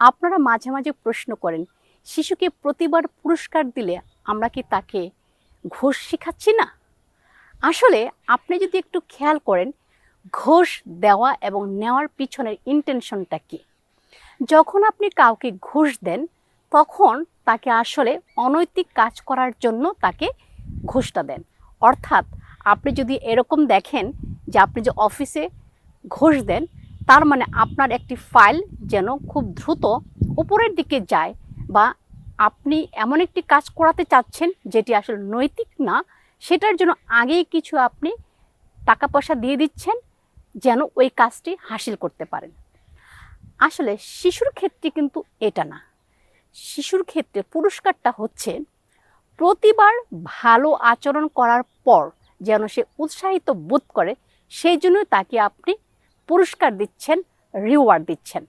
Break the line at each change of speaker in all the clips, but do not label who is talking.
আপনারা মাঝে মাঝে প্রশ্ন করেন, শিশুকে প্রতিবার পুরস্কার দিলে আমরা কি তাকে ঘোষ শিখাচ্ছি না? আসলে আপনি যদি একটু খেয়াল করেন, ঘোষ দেওয়া এবং নেওয়ার পিছনের ইন্টেনশনটা কি? যখন আপনি কাউকে ঘুষ দেন, তখন তাকে আসলে অনৈতিক কাজ করার জন্য তাকে ঘুষটা দেন। অর্থাৎ আপনি যদি এরকম দেখেন যে আপনি যে অফিসে ঘুষ দেন তার মানে আপনার একটি ফাইল যেন খুব দ্রুত উপরের দিকে যায় বা আপনি এমন একটি কাজ করাতে চাচ্ছেন যেটি আসলে নৈতিক না, সেটার জন্য আগেই কিছু আপনি টাকা পয়সা দিয়ে দিচ্ছেন যেন ওই কাজটি হাসিল করতে পারেন। আসলে শিশুর ক্ষেত্রে কিন্তু এটা না। শিশুর ক্ষেত্রে পুরস্কারটা হচ্ছে প্রতিবার ভালো আচরণ করার পর যেন সে উৎসাহিত বোধ করে, সেই জন্যই তাকে আপনি পুরস্কার দিচ্ছেন রিওয়ার্ড দিচ্ছেন।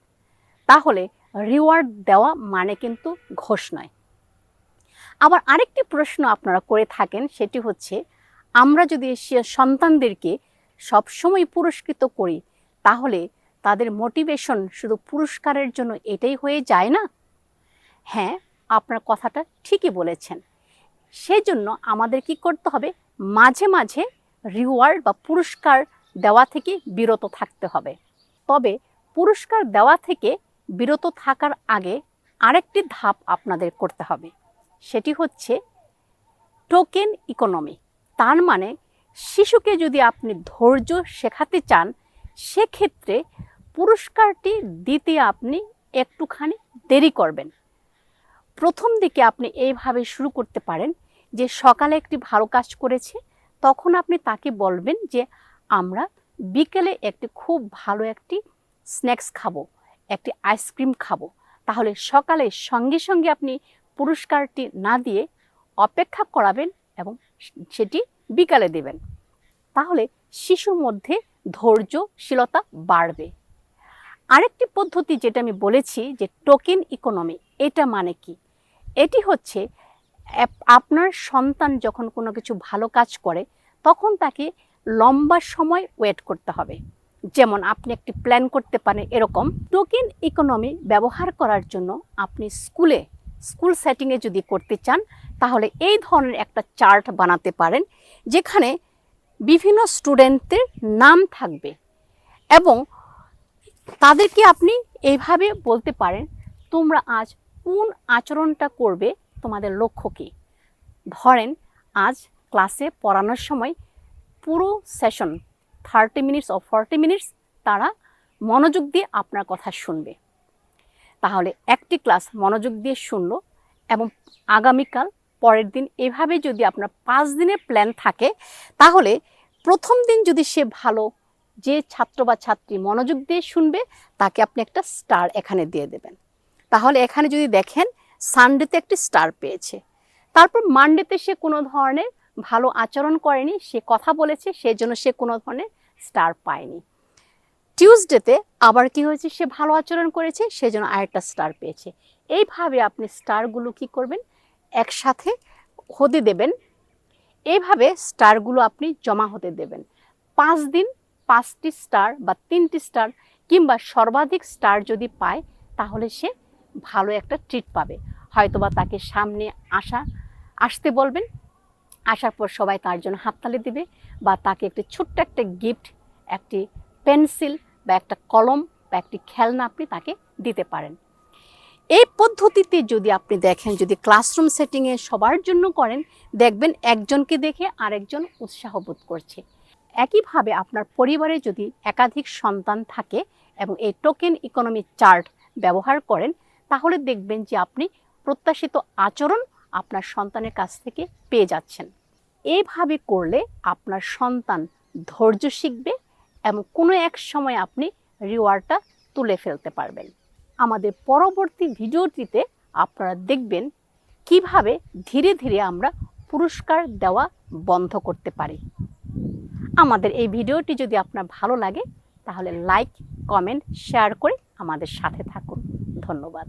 তাহলে রিওয়ার্ড দেওয়া মানে কিন্তু ঘোষ নয়। আবার আরেকটি প্রশ্ন আপনারা করে থাকেন, সেটি হচ্ছে, আমরা যদি সন্তানদেরকে সবসময় পুরস্কৃত করি, তাহলে তাদের মোটিভেশন শুধু পুরস্কারের জন্য এটাই হয়ে যায় না? হ্যাঁ আপনার কথাটা ঠিকই বলেছেন। সেজন্য আমাদের কি করতে হবে? মাঝে মাঝে রিওয়ার্ড বা পুরস্কার দেওয়া থেকে বিরত থাকতে হবে। তবে পুরস্কার দেওয়া থেকে বিরত থাকার আগে আরেকটি ধাপ আপনাদের করতে হবে। সেটি হচ্ছে টোকেন ইকোনমি। তার মানে শিশুকে যদি আপনি ধৈর্য শেখাতে চান, সেক্ষেত্রে পুরস্কারটি দিতে আপনি একটুখানি দেরি করবেন। প্রথম দিকে আপনি এইভাবে শুরু করতে পারেন যে সকালে একটি ভালো কাজ করেছে, তখন আপনি তাকে বলবেন যে আমরা বিকেলে একটি খুব ভালো একটি স্ন্যাক্স খাব, একটি আইসক্রিম খাব। তাহলে সকালে সঙ্গে সঙ্গে আপনি পুরস্কারটি না দিয়ে অপেক্ষা করাবেন এবং সেটি বিকালে দেবেন। তাহলে শিশুর মধ্যে ধৈর্যশীলতা বাড়বে। আরেকটি পদ্ধতি যেটা আমি বলেছি যে টোকেন ইকোনমি, এটা মানে কি? এটি হচ্ছে আপনার সন্তান যখন কোনো কিছু ভালো কাজ করে, তখন তাকে লম্বা সময় ওয়েট করতে হবে। যেমন আপনি একটি প্ল্যান করতে পারেন এরকম টোকেন ইকোনমি ব্যবহার করার জন্য আপনি স্কুলে, স্কুল সেটিংয়ে যদি করতে চান, তাহলে এই ধরনের একটা চার্ট বানাতে পারেন, যেখানে বিভিন্ন স্টুডেন্টদের নাম থাকবে এবং তাদেরকে আপনি এইভাবে বলতে পারেন, তোমরা আজ কোন আচরণটা করবে? তোমাদের লক্ষ্য কী? ধরেন, আজ ক্লাসে পড়ানোর সময় পুরো সেশন থার্টি মিনিটস ও ফর্টি মিনিটস তারা মনোযোগ দিয়ে আপনার কথা শুনবে। তাহলে একটি ক্লাস মনোযোগ দিয়ে শুনলো এবং আগামীকাল পরের দিন এভাবে যদি আপনার পাঁচ দিনের প্ল্যান থাকে, তাহলে প্রথম দিন যদি সে ভালো যে ছাত্র বা ছাত্রী মনোযোগ দিয়ে শুনবে, তাকে আপনি একটা স্টার এখানে দিয়ে দেবেন। তাহলে এখানে যদি দেখেন সানডেতে একটি স্টার পেয়েছে। তারপর মানডেতে সে কোনো ধরনের ভালো আচরণ করেনি, সে কথা বলেছে, সেজন্য সে কোনো ধরনের স্টার পায়নি। টিউসডেতে আবার কি হয়েছে? সে ভালো আচরণ করেছে, সেজন্য আরেকটা স্টার পেয়েছে। এইভাবে আপনি স্টারগুলো কি করবেন? একসাথে হতে দেবেন। এইভাবে স্টারগুলো আপনি জমা হতে দেবেন। পাঁচ দিন পাঁচটি স্টার বা তিনটি স্টার কিংবা সর্বাধিক স্টার যদি পায়, তাহলে সে ভালো একটা ট্রিট পাবে। হয়তোবা তাকে সামনে আসা, আসতে বলবেন আসার পর সবাই তার জন্য হাততালি দিবে বা তাকে একটি ছোট্ট একটা গিফট একটি পেন্সিল বা একটা কলম বা একটি খেলনা আপনি তাকে দিতে পারেন। এই পদ্ধতিতে যদি আপনি দেখেন, যদি ক্লাসরুম সেটিংয়ে সবার জন্য করেন, দেখবেন একজনকে দেখে আরেকজন উৎসাহ বোধ করছে। একইভাবে আপনার পরিবারে যদি একাধিক সন্তান থাকে এবং এই টোকেন ইকোনমি চার্ট ব্যবহার করেন, তাহলে দেখবেন যে আপনি প্রত্যাশিত আচরণ আপনার সন্তানের কাছ থেকে পেয়ে যাচ্ছেন। এইভাবে করলে আপনার সন্তান ধৈর্য শিখবে এবং কোনো এক সময় আপনি রিওয়ার্ডটা তুলে ফেলতে পারবেন। আমাদের পরবর্তী ভিডিওটিতে আপনারা দেখবেন কীভাবে ধীরে ধীরে আমরা পুরস্কার দেওয়া বন্ধ করতে পারি। আমাদের এই ভিডিওটি যদি আপনার ভালো লাগে, তাহলে লাইক কমেন্ট শেয়ার করে আমাদের সাথে থাকুন। ধন্যবাদ।